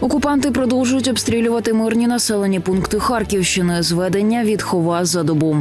Окупанти продовжують обстрілювати мирні населені пункти Харківщини. Зведення від хова за добу.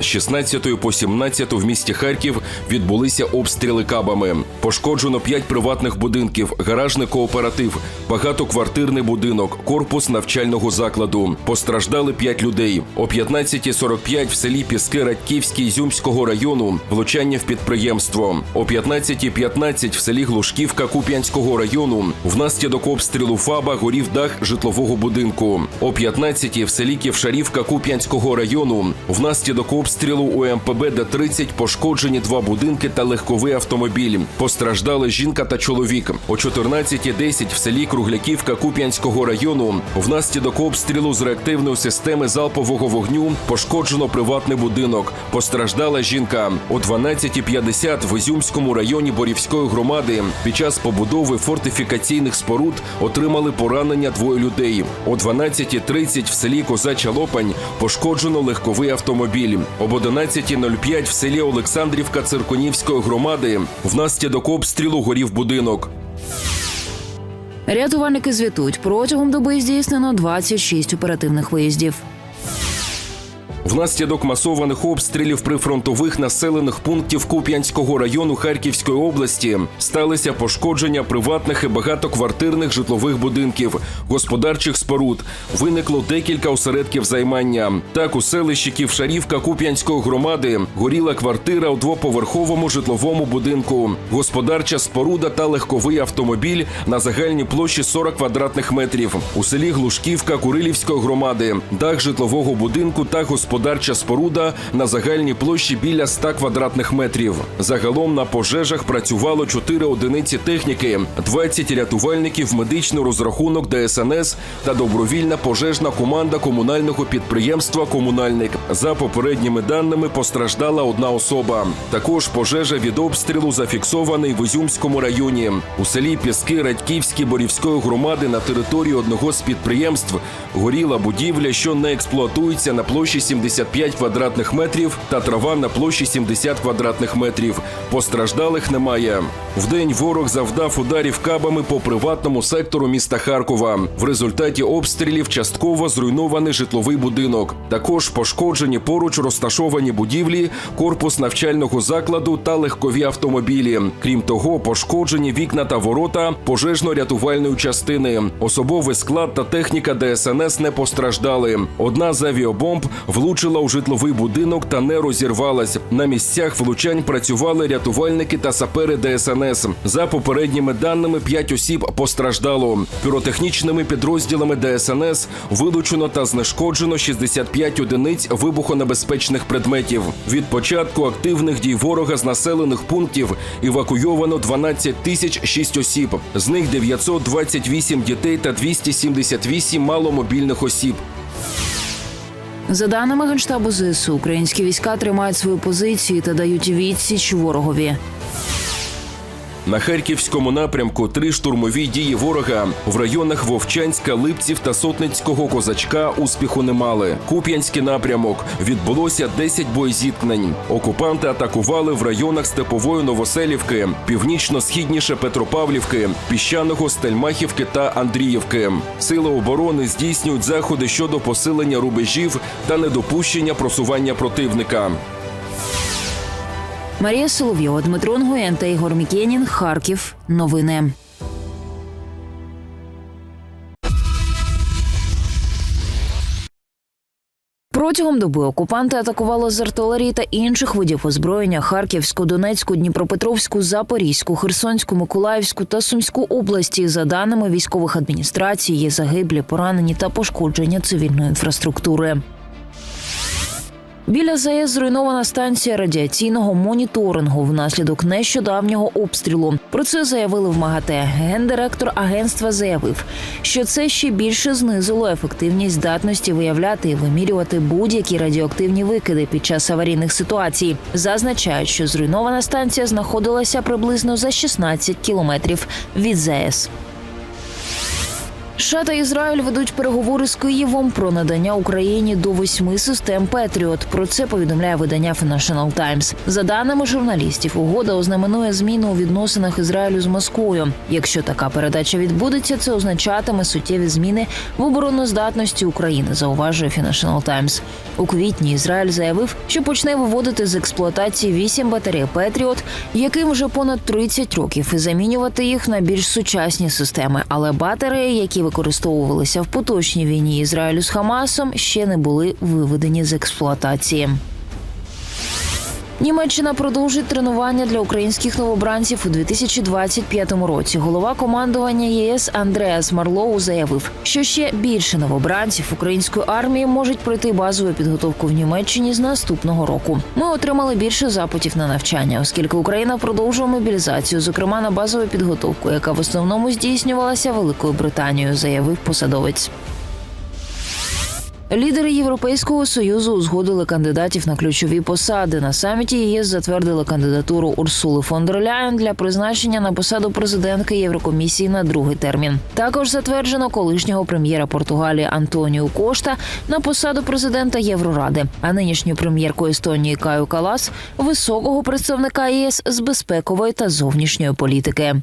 З 16 по 17 в місті Харків відбулися обстріли кабами. Пошкоджено 5 приватних будинків, гаражний кооператив, багатоквартирний будинок, корпус навчального закладу. Постраждали 5 людей. О 15.45 в селі Піски Радьківській Ізюмського району влучання в підприємство. О 15.15 в селі Глушківка Куп'янського району внаслідок обстрілу ФАБа горів дах житлового будинку. О 15 в селі Ківшарівка Куп'янського району внаслідок обстрілу у МПБ Д-30 пошкоджені два будинки та легковий автомобіль. Постраждали жінка та чоловік. О 14.10 в селі Кругляківка Куп'янського району внаслідок обстрілу з реактивної системи залпового вогню пошкоджено приватний будинок. Постраждала жінка. О 12.50 в Ізюмському районі Борівської громади під час побудови фортифікаційних споруд отримали поранення двоє людей. О 12.30 в селі Козача Лопань пошкоджено легковий автомобіль. Об 11.05 в селі Олександрівка Циркунівської громади внаслідок обстрілу горів будинок. Рятувальники звітують протягом доби здійснено 26 оперативних виїздів. Внаслідок масованих обстрілів прифронтових населених пунктів Куп'янського району Харківської області сталися пошкодження приватних і багатоквартирних житлових будинків, господарчих споруд. Виникло декілька осередків займання. Так, у селищі Ківшарівка Куп'янської громади горіла квартира у двоповерховому житловому будинку, господарча споруда та легковий автомобіль на загальній площі 40 квадратних метрів. У селі Глушківка Курилівської громади дах житлового будинку та господарча споруда на загальній площі біля 100 квадратних метрів. Загалом на пожежах працювало 4 одиниці техніки, 20 рятувальників, медичний розрахунок ДСНС та добровільна пожежна команда комунального підприємства Комунальник. За попередніми даними постраждала одна особа. Також пожежа від обстрілу зафіксований в Ізюмському районі. У селі Піски Радьківській Борівської громади на території одного з підприємств горіла будівля, що не експлуатується на площі 75 квадратних метрів та трава на площі 70 квадратних метрів. Постраждалих немає. Вдень ворог завдав ударів кабами по приватному сектору міста Харкова. В результаті обстрілів частково зруйнований житловий будинок. Також пошкоджені поруч розташовані будівлі, корпус навчального закладу та легкові автомобілі. Крім того, пошкоджені вікна та ворота пожежно-рятувальної частини. Особовий склад та техніка ДСНС не постраждали. Одна з авіабомб влучила у житловий будинок та не розірвалась. На місцях влучань працювали рятувальники та сапери ДСНС. За попередніми даними, п'ять осіб постраждало. Піротехнічними підрозділами ДСНС вилучено та знешкоджено 65 одиниць вибухонебезпечних предметів. Від початку активних дій ворога з населених пунктів евакуйовано 12 тисяч 6 осіб. З них 928 дітей та 278 маломобільних осіб. За даними Генштабу ЗСУ, українські війська тримають свої позиції та дають відсіч ворогові. На харківському напрямку три штурмові дії ворога в районах Вовчанська, Липців та Сотницького козачка успіху не мали. Куп'янський напрямок відбулося 10 боєзіткнень. Окупанти атакували в районах Степової Новоселівки, північно-східніше Петропавлівки, Піщаного, Стельмахівки та Андріївки. Сили оборони здійснюють заходи щодо посилення рубежів та недопущення просування противника. Марія Соловйова, Дмитро Нгоєн та Ігор Мікенін. Харків. Новини. Протягом доби окупанти атакували з артилерії та інших видів озброєння Харківську, Донецьку, Дніпропетровську, Запорізьку, Херсонську, Миколаївську та Сумську області. За даними військових адміністрацій, є загиблі, поранені та пошкодження цивільної інфраструктури. Біля ЗАЕС зруйнована станція радіаційного моніторингу внаслідок нещодавнього обстрілу. Про це заявили в МАГАТЕ. Гендиректор агентства заявив, що це ще більше знизило ефективність здатності виявляти і вимірювати будь-які радіоактивні викиди під час аварійних ситуацій. Зазначають, що зруйнована станція знаходилася приблизно за 16 кілометрів від ЗАЕС. США та Ізраїль ведуть переговори з Києвом про надання Україні до восьми систем Петріот. Про це повідомляє видання Financial Times. За даними журналістів, угода ознаменує зміну у відносинах Ізраїлю з Москвою. Якщо така передача відбудеться, це означатиме суттєві зміни в обороноздатності України. Зауважує Financial Times. У квітні Ізраїль заявив, що почне виводити з експлуатації вісім батарей Петріот, яким вже понад 30 років, і замінювати їх на більш сучасні системи. Але батареї, які використовувалися в поточній війні Ізраїлю з Хамасом, ще не були виведені з експлуатації. Німеччина продовжить тренування для українських новобранців у 2025 році. Голова командування ЄС Андреас Марлоу заявив, що ще більше новобранців української армії можуть пройти базову підготовку в Німеччині з наступного року. Ми отримали більше запитів на навчання, оскільки Україна продовжує мобілізацію, зокрема на базову підготовку, яка в основному здійснювалася Великою Британією, заявив посадовець. Лідери Європейського союзу узгодили кандидатів на ключові посади. На саміті ЄС затвердили кандидатуру Урсули фон дер Ляєн для призначення на посаду президентки Єврокомісії на другий термін. Також затверджено колишнього прем'єра Португалії Антоніу Кошта на посаду президента Євроради, а нинішню прем'єрку Естонії Каю Калас високого представника ЄС з безпекової та зовнішньої політики.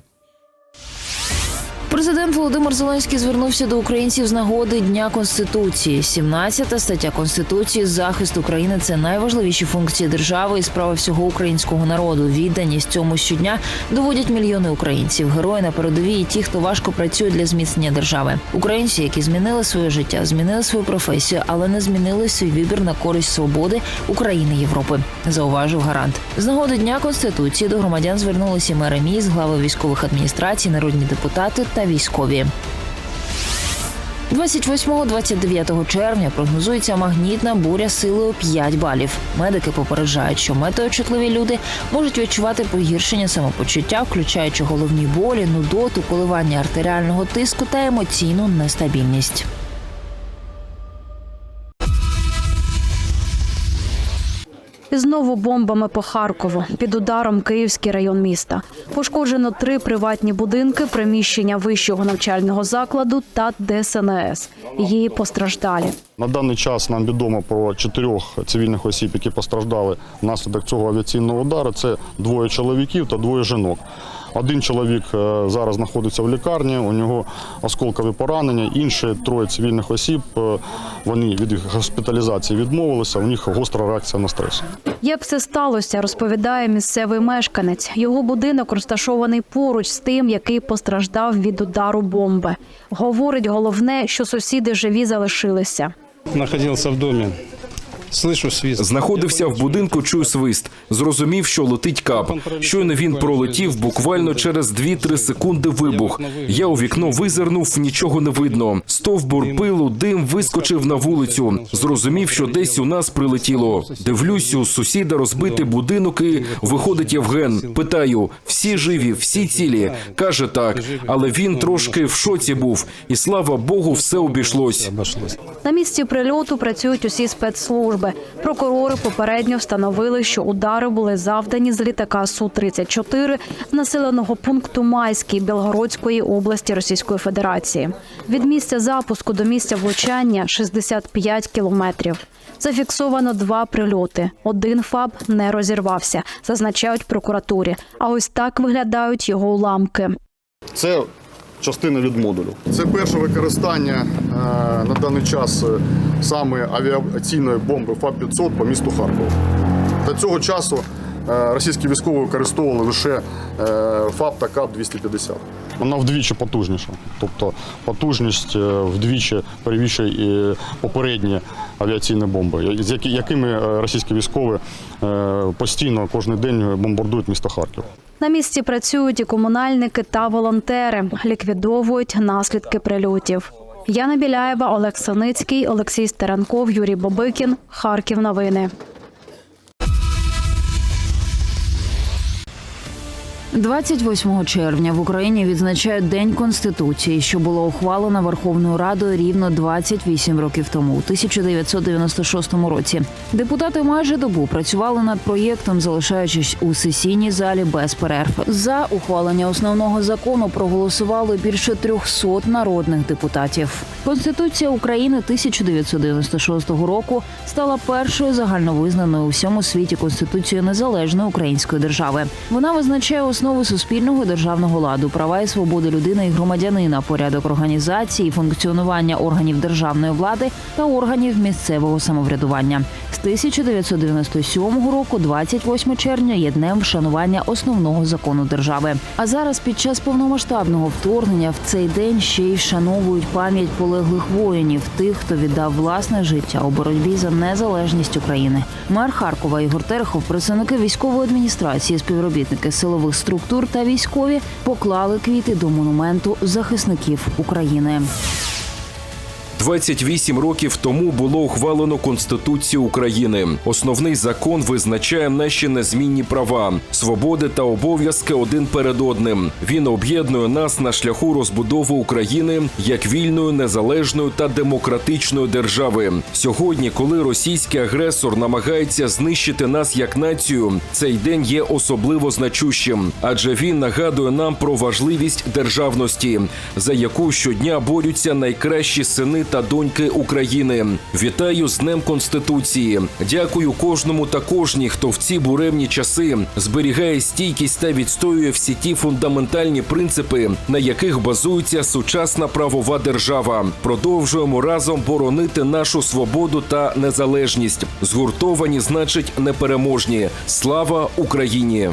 Президент Володимир Зеленський звернувся до українців з нагоди Дня Конституції. 17 стаття Конституції захист України це найважливіші функції держави і справа всього українського народу. Відданість цьому щодня доводять мільйони українців. Герої на передовій і ті, хто важко працює для зміцнення держави. Українці, які змінили своє життя, змінили свою професію, але не змінили свій вибір на користь свободи України Європи. Зауважив гарант. З нагоди Дня Конституції до громадян звернулися мери міст, глави військових адміністрацій, народні депутати та військові. 28-29 червня прогнозується магнітна буря силою 5 балів. Медики попереджають, що метеочутливі люди можуть відчувати погіршення самопочуття, включаючи головні болі, нудоту, коливання артеріального тиску та емоційну нестабільність. Знову бомбами по Харкову. Під ударом Київський район міста. Пошкоджено три приватні будинки, приміщення вищого навчального закладу та ДСНС. Її постраждалі. На даний час нам відомо про чотирьох цивільних осіб, які постраждали внаслідок цього авіаційного удару. Це двоє чоловіків та двоє жінок. Один чоловік е, зараз знаходиться в лікарні, у нього осколкові поранення. Інші троє цивільних осіб е, вони від госпіталізації відмовилися. У них гостра реакція на стрес. Як все сталося, розповідає місцевий мешканець. Його будинок розташований поруч з тим, який постраждав від удару бомби. Говорить головне, що сусіди живі залишилися. находился в доме. Слышу свист. Знаходився в будинку, чую свист. Зрозумів, що летить кап. Щойно він пролетів буквально через 2-3 секунди вибух. Я у вікно визирнув, нічого не видно. Стовбур пилу, дим вискочив на вулицю. Зрозумів, що десь у нас прилетіло. Дивлюсь, у сусіда розбитий будинок і виходить Євген. Питаю: всі живі, всі цілі. Каже так, але він трошки в шоці був. І слава Богу, все обійшлось. На місці прильоту працюють усі спецслужби. Прокурори попередньо встановили, що удари були завдані з літака су 34 з населеного пункту Майський Білгородської області Російської Федерації. Від місця запуску до місця влучання 65 кілометрів. Зафіксовано два прильоти. Один ФАБ не розірвався, зазначають прокуратурі. А ось так виглядають його уламки. Це частина від модулю. Це перше використання е, на даний час е, саме авіаційної бомби ФАБ-500 по місту Харкову. До цього часу російські військові використовували лише е, ФАБ та КАП-250. Вона вдвічі потужніша. Тобто потужність е, вдвічі перевищує і попередні авіаційні бомби, з якими е, російські військові е, постійно кожен день бомбардують місто Харків. На місці працюють і комунальники та волонтери, ліквідовують наслідки прильотів. Яна Біляєва, Олег Саницький, Олексій Стеренков, Юрій Бобикін. Харків. Новини. 28 червня в Україні відзначають День Конституції, що було ухвалено Верховною Радою рівно 28 років тому, у 1996 році. Депутати майже добу працювали над проєктом, залишаючись у сесійній залі без перерв. За ухвалення основного закону проголосували більше 300 народних депутатів. Конституція України 1996 року стала першою загальновизнаною у всьому світі конституцією незалежної української держави. Вона визначає основи суспільного державного ладу, права і свободи людини і громадянина, порядок організації функціонування органів державної влади та органів місцевого самоврядування. З 1997 року, 28 червня, є днем вшанування основного закону держави. А зараз, під час повномасштабного вторгнення, в цей день ще й вшановують пам'ять полеглих воїнів, тих, хто віддав власне життя у боротьбі за незалежність України. Мер Харкова Ігор Терехов, представники військової адміністрації, співробітники силових структур та військові поклали квіти до монументу захисників України. 28 років тому було ухвалено Конституцію України. Основний закон визначає наші незмінні права, свободи та обов'язки один перед одним. Він об'єднує нас на шляху розбудови України як вільної, незалежної та демократичної держави. Сьогодні, коли російський агресор намагається знищити нас як націю, цей день є особливо значущим, адже він нагадує нам про важливість державності, за яку щодня борються найкращі сини та доньки України. Вітаю з Днем Конституції. Дякую кожному та кожній, хто в ці буремні часи зберігає стійкість та відстоює всі ті фундаментальні принципи, на яких базується сучасна правова держава. Продовжуємо разом боронити нашу свободу та незалежність. Згуртовані значить непереможні. Слава Україні!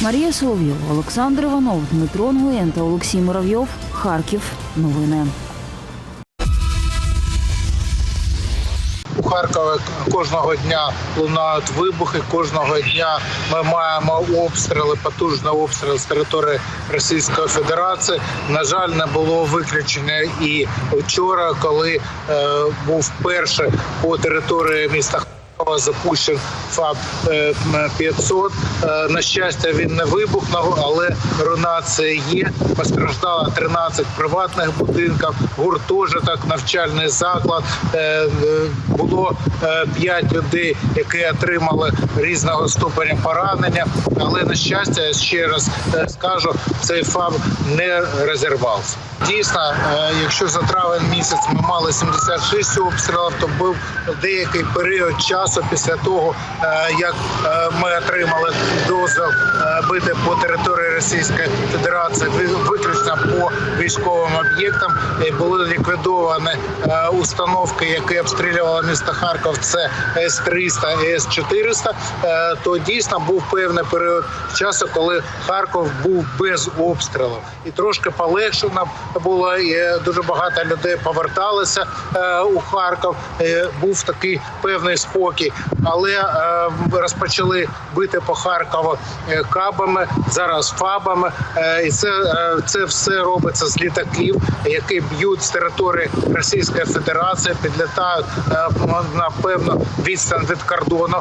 Марія Соловйова, Олександр Іванов, Дмитро Нгуєн та Олексій Муравйов. Харків. Новини. Харкові кожного дня лунають вибухи. Кожного дня ми маємо обстріли, потужні обстріли з території Російської Федерації. На жаль, не було виключення і вчора, коли е, був перший по території міста. Запущен ФАБ е, м, 500. Е, На щастя, він не вибухнув, але руйнація є. Постраждало 13 приватних будинків, гуртожиток, навчальний заклад. Е, е, Було 5 людей, які отримали різного ступеня поранення. Але на щастя, я ще раз е, скажу, цей ФАБ не розірвався. Дійсно, е, якщо за травень місяць ми мали 76 обстрілів, то був деякий період часу після того, е, як е, ми отримали дозвіл е, бити по території Російської Федерації, виключно по військовим об'єктам, були ліквідовані е, установки, які обстрілювали місто Харків. Це С-300 і С-400, е, то дійсно був певний період часу, коли Харків був без обстрілів, і трошки полегшено було. І е, дуже багато людей поверталися е, у Харків. Е, Був такий певний спокій, але е, розпочали бити по Харкову е, кабами, зараз фабами. Е, І це, це все робиться з літаків, які б'ють з території Російської Федерації, підлітають на певну відстань від кордону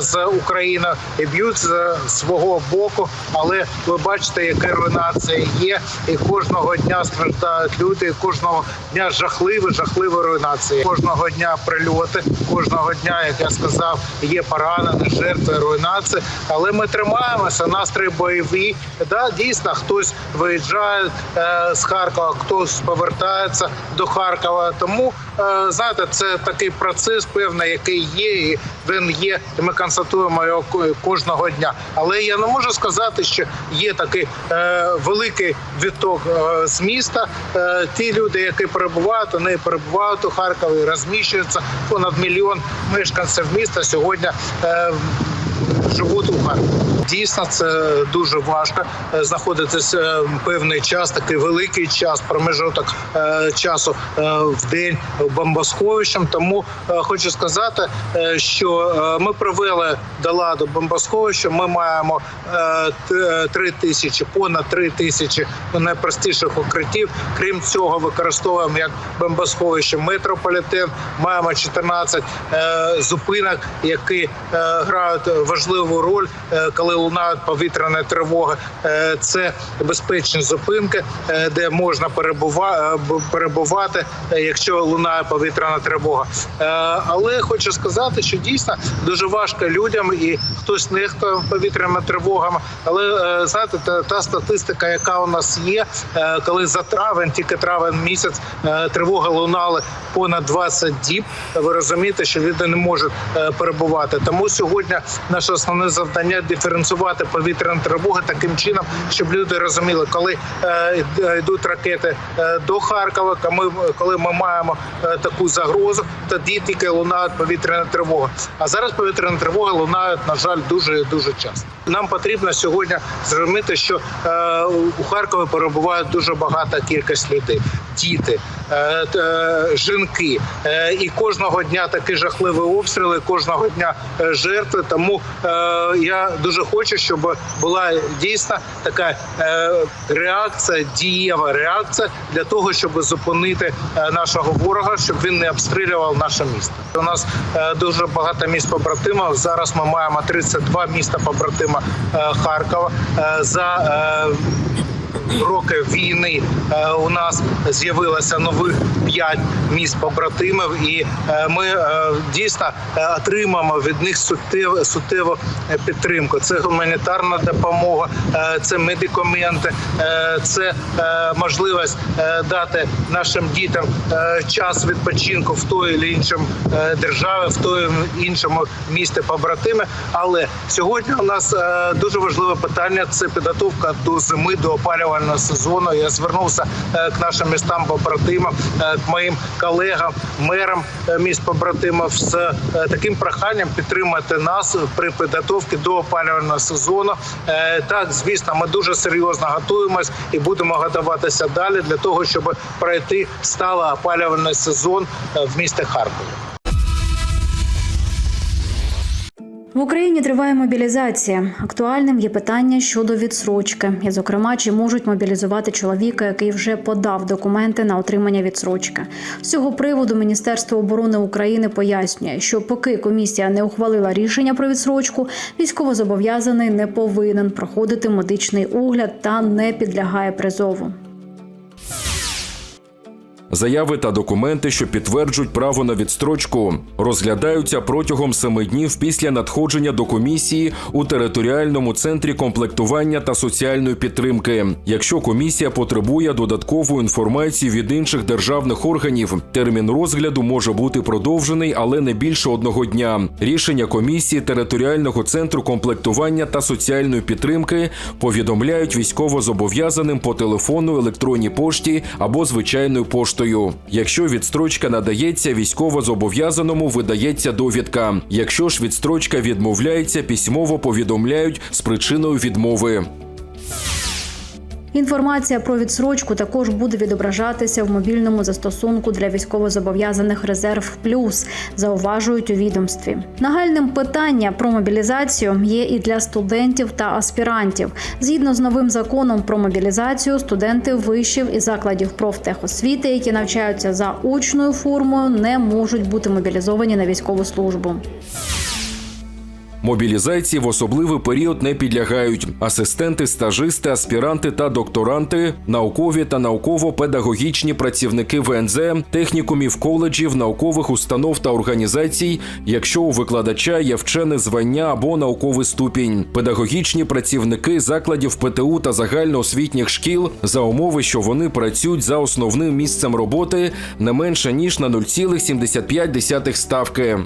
з Україною і б'ють з свого боку. Але ви бачите, яка руйнація є, і кожного дня страждають люди. і Кожного дня жахливі, жахливі руйнації. Кожного дня прильоти, кожного дня, як я сказав, є поранені, жертви руйнації. Але ми тримаємося. Настрій бойові. Да, дійсно, хтось виїжджає е, з Харкова, хтось повертається до Харкова. Тому е, знаєте, це такий процес певний, який є, і він є. і Ми констатуємо його кожного дня. Але я не можу сказати, що є такий е, великий відток е, з міста. Е, ті люди, які перебувають, вони перебувають у Харкові, розміщуються понад мільйон мешканців міста сьогодні. Е, живуть у Харкові. Дійсно, це дуже важко е, знаходитися е, певний час, такий великий час, промежуток е, часу в день бомбосховищем. Тому хочу сказати, що ми провели до ладу бомбосховище. Ми маємо три тисячі, понад три тисячі найпростіших укриттів. Крім цього, використовуємо як бомбосховище метрополітен. Маємо 14 е, зупинок, які грають важливу роль, е, коли лунають повітряні тривоги. Е, Це безпечні зупинки, е, де можна е, перебувати, якщо лунає повітряна тривога. Але хочу сказати, що дійсно дуже важко людям, і хтось нехтує повітряними тривогами. Але знаєте, та, та статистика, яка у нас є, коли за травень, тільки травень місяць, тривоги лунали понад 20 діб. Ви розумієте, що люди не можуть перебувати. Тому сьогодні наше основне завдання диференціювати повітряні тривоги таким чином, щоб люди розуміли, коли е, йдуть ракети е, до Харкова, коли ми, маємо е, таку загрозу, тоді тільки лунають повітряні тривоги. А зараз повітряні тривоги лунають, на жаль, дуже дуже часто. Нам потрібно сьогодні зрозуміти, що е, у Харкові перебуває дуже багата кількість людей, діти, е, е, жінки. Е, і кожного дня такі жахливі обстріли, кожного дня е, жертви. Тому е, я дуже хочу, щоб була дійсно така е, реакція, дієва реакція для того, щоб зупинити е, нашого ворога, щоб він не обстрілював наше місто. У нас е, дуже багато міст побратимів. Зараз ми маємо 32 міста побратима е, Харкова. Е, За роки війни е, у нас з'явилося нових п'ять міст побратимів, і е, ми е, дійсно отримаємо від них суттєву суттєву підтримку. Це гуманітарна допомога, це медикаменти, це можливість дати нашим дітям час відпочинку в той чи іншому державі, в той іншому місті побратими. Але сьогодні у нас дуже важливе питання це підготовка до зими, до опалювального сезону. Я звернувся е, к нашим містам побратимам, е, к моїм колегам, мерам е, міст побратимів з таким проханням підтримати нас при підготовці до опалювального сезону. Так, звісно, ми дуже серйозно готуємось і будемо готуватися далі для того, щоб пройти стало опалювальний сезон в місті Харкові. В Україні триває мобілізація. Актуальним є питання щодо відсрочки, і, зокрема, чи можуть мобілізувати чоловіка, який вже подав документи на отримання відсрочки. З цього приводу Міністерство оборони України пояснює, що поки комісія не ухвалила рішення про відсрочку, військовозобов'язаний не повинен проходити медичний огляд та не підлягає призову. Заяви та документи, що підтверджують право на відстрочку, розглядаються протягом семи днів після надходження до комісії у територіальному центрі комплектування та соціальної підтримки. Якщо комісія потребує додаткову інформацію від інших державних органів, термін розгляду може бути продовжений, але не більше одного дня. Рішення комісії територіального центру комплектування та соціальної підтримки повідомляють військовозобов'язаним по телефону, електронній пошті або звичайною поштою. Якщо відстрочка надається, військовозобов'язаному видається довідка. Якщо ж відстрочка відмовляється, письмово повідомляють з причиною відмови. Інформація про відсрочку також буде відображатися в мобільному застосунку для військовозобов'язаних резерв плюс, зауважують у відомстві. Нагальним питання про мобілізацію є і для студентів та аспірантів. Згідно з новим законом про мобілізацію, студенти вишів і закладів профтехосвіти, які навчаються за очною формою, не можуть бути мобілізовані на військову службу. Мобілізації в особливий період не підлягають асистенти, стажисти, аспіранти та докторанти, наукові та науково-педагогічні працівники ВНЗ, технікумів, коледжів, наукових установ та організацій, якщо у викладача є вчене звання або науковий ступінь, педагогічні працівники закладів ПТУ та загальноосвітніх шкіл за умови, що вони працюють за основним місцем роботи не менше ніж на 0,75 ставки.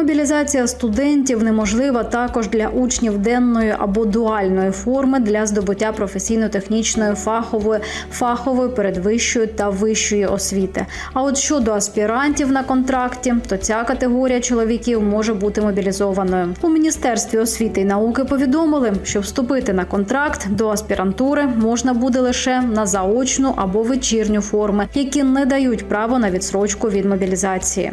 Мобілізація студентів неможлива також для учнів денної або дуальної форми для здобуття професійно-технічної фахової, фахової передвищої та вищої освіти. А от щодо аспірантів на контракті, то ця категорія чоловіків може бути мобілізованою. У міністерстві освіти і науки повідомили, що вступити на контракт до аспірантури можна буде лише на заочну або вечірню форми, які не дають право на відсрочку від мобілізації.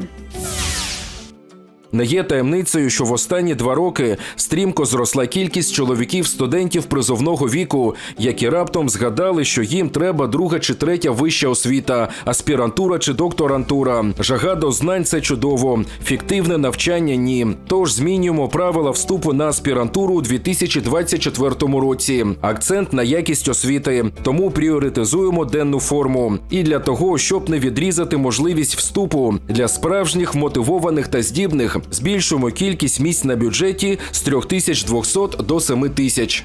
Не є таємницею, що в останні два роки стрімко зросла кількість чоловіків-студентів призовного віку, які раптом згадали, що їм треба друга чи третя вища освіта, аспірантура чи докторантура. Жага до знань це чудово. Фіктивне навчання ні. Тож змінюємо правила вступу на аспірантуру у 2024 році. Акцент на якість освіти. Тому пріоритизуємо денну форму. І для того, щоб не відрізати можливість вступу для справжніх мотивованих та здібних, збільшуємо кількість місць на бюджеті з 3200 до 7000.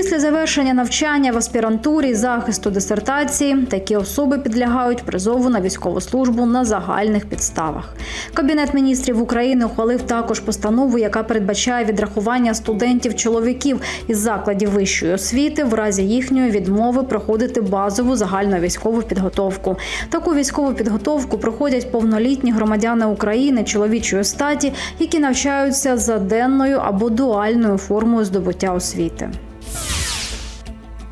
Після завершення навчання в аспірантурі захисту дисертації такі особи підлягають призову на військову службу на загальних підставах. Кабінет міністрів України ухвалив також постанову, яка передбачає відрахування студентів-чоловіків із закладів вищої освіти в разі їхньої відмови проходити базову загальну військову підготовку. Таку військову підготовку проходять повнолітні громадяни України чоловічої статі, які навчаються за денною або дуальною формою здобуття освіти.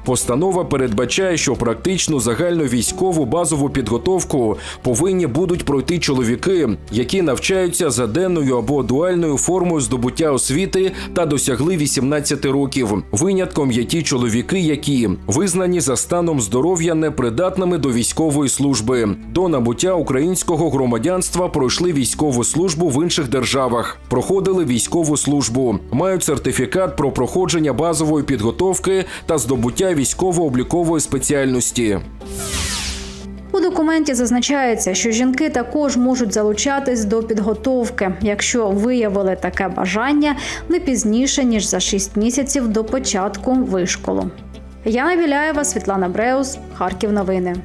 Постанова передбачає, що практичну загальну військову базову підготовку повинні будуть пройти чоловіки, які навчаються за денною або дуальною формою здобуття освіти та досягли 18 років. Винятком є ті чоловіки, які визнані за станом здоров'я непридатними до військової служби. До набуття українського громадянства пройшли військову службу в інших державах, проходили військову службу, мають сертифікат про проходження базової підготовки та здобуття військово-облікової спеціальності. У документі зазначається, що жінки також можуть залучатись до підготовки, якщо виявили таке бажання не пізніше ніж за 6 місяців до початку вишколу. Яна Віляєва, Світлана Бреус, Харків. Новини.